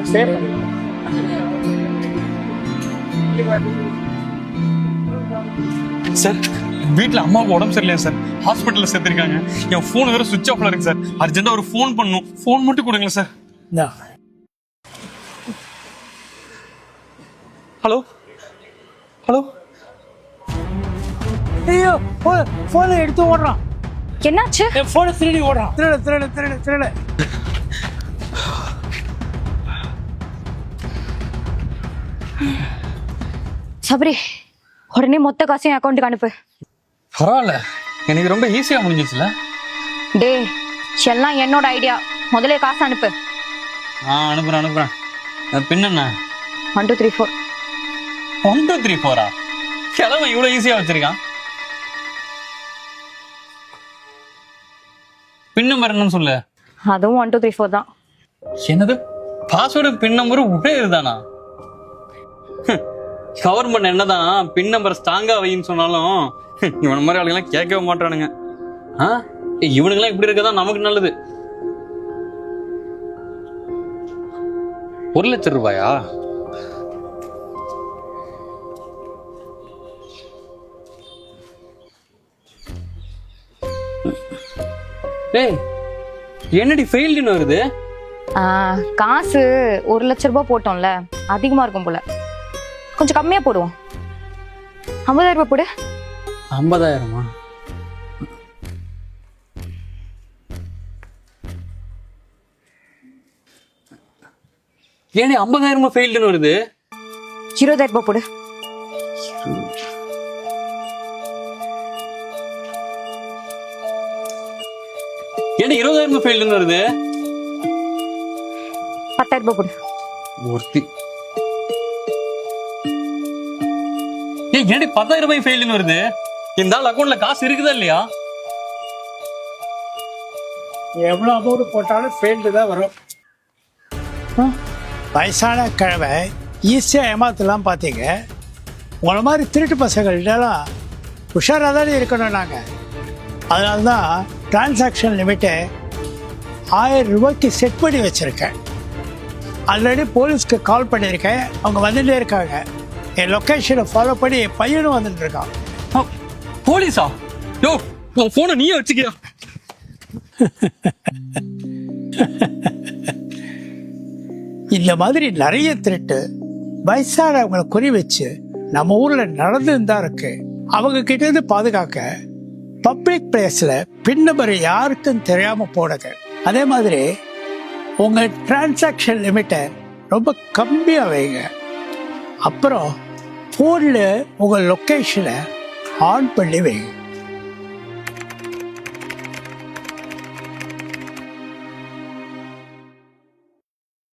பண்ணி சார் வீட்டில் அம்மாவுக்கு உடம்பு சரியில்லையா சார் ஹாஸ்பிட்டலில் சேர்த்துருக்காங்க. என் ஃபோன் வேற சுவிட்ச் ஆஃப்ல இருக்கு சார் அர்ஜென்ட்டாக ஒரு ஃபோன் பண்ணும். ஃபோன் மட்டும் கொடுங்க சார் ஹலோ ஹலோ ஐயோ ஃபோனை எடுத்து ஓடுறான். என்னாச்சு? என் ஃபோனை திருடி ஓடுறான். திருட திருட திருட திருட. சபரி உடனே மொத்த காசையும் அக்கௌண்ட்டுக்கு அனுப்பு. பரவாயில்ல. எனக்கு ரொம்ப ஈஸியாக முடிஞ்சிச்சுல? டே எல்லாம் என்னோட ஐடியா முதல்ல காசு அனுப்பு. ஆ அனுப்புகிறேன் அனுப்புகிறேன் பின் என்ன? One two three four one two three ஃபோரா கிழமை இவ்வளோ ஈஸியாக வச்சிருக்கான். பின் நம்பர் என்னன்னு சொல்லு. அதுவும் ஒன் டூ த்ரீ ஃபோர் தான். என்னது? பாஸ்வேர்டு பின் நம்பர் ஒரே இதுதானா கவர்மெண்ட் என்னதான் பின் நம்பர் ஸ்ட்ராங்கா வைன்னு சொன்னாலும் இவன மாதிரி ஆளுங்கெல்லாம் கேட்கவே மாட்டானுங்க. ஆ? ஏய், இவனுங்கெல்லாம் இப்படி இருக்கதான் நமக்கு நல்லது. ஒரு லட்சம் ரூபாயா? டேய் என்னடி ஃபெயில்டுன்னு வருது? காசு ஒரு லட்ச ரூபாய் போட்டோம்ல அதிகமா இருக்கும் போல. கொஞ்சம் கம்மியா போடுவோம். ஐம்பதாயிரம் ரூபாய் போடு. ஐம்பதாயிரமா? ஏனே ஐம்பதாயிரமா ஃபெயில்டுன்னு வருது? இருபதாயிரம் ரூபாய் போடு. ஏன்னா இருபதாயிரமா ஃபெயில்டுன்னு வருது? பத்தாயிரம் ரூபாய் போடு. ஒருத்தி. ஏடி பத்தாயிரம் ரூபாய் ஃபெயில்டுன்னு வருது? இந்த ஆள் அக்கௌண்ட்ல காசு இருக்குதா இல்லையா? எவ்வளோ அமௌண்ட் போட்டாலும் ஃபெயில்டு தான் வரும். வயசான கிழமை ஈஸியாக ஏமாத்தலாம் பார்த்தீங்க உங்களை மாதிரி திருட்டு பசங்கள்டெல்லாம் உஷாராக தானே இருக்கணும் நாங்கள் அதனால தான் டிரான்சாக்ஷன் லிமிட்டை ஆயிரம் ரூபாய்க்கு செட் பண்ணி வச்சுருக்கேன். ஆல்ரெடி போலீஸ்க்கு கால் பண்ணியிருக்கேன் அவங்க வந்துட்டே இருக்காங்க. என் லொக்கேஷனை ஃபாலோ பண்ணி என் பையனும் வந்துட்டு இருக்கான். போலீஸா? யோ உன் போனை நீயே வச்சுக்கியா? இந்த மாதிரி நிறைய திருட்டு வயசானவங்களை குறி வச்சு நம்ம ஊர்ல நடந்துன்னு தான் இருக்கு. அவங்க கிட்ட இருந்து பாதுகாக்க பப்ளிக் பிளேஸ்ல பின் நம்பர் யாருக்கும் தெரியாம போடுங்க அதே மாதிரி உங்க டிரான்சாக்ஷன் லிமிட்டை ரொம்ப கம்மியா வைங்க. அப்புறம் ஃபோனில் உங்கள் லொக்கேஷனை ஆன் பண்ணி வைங்க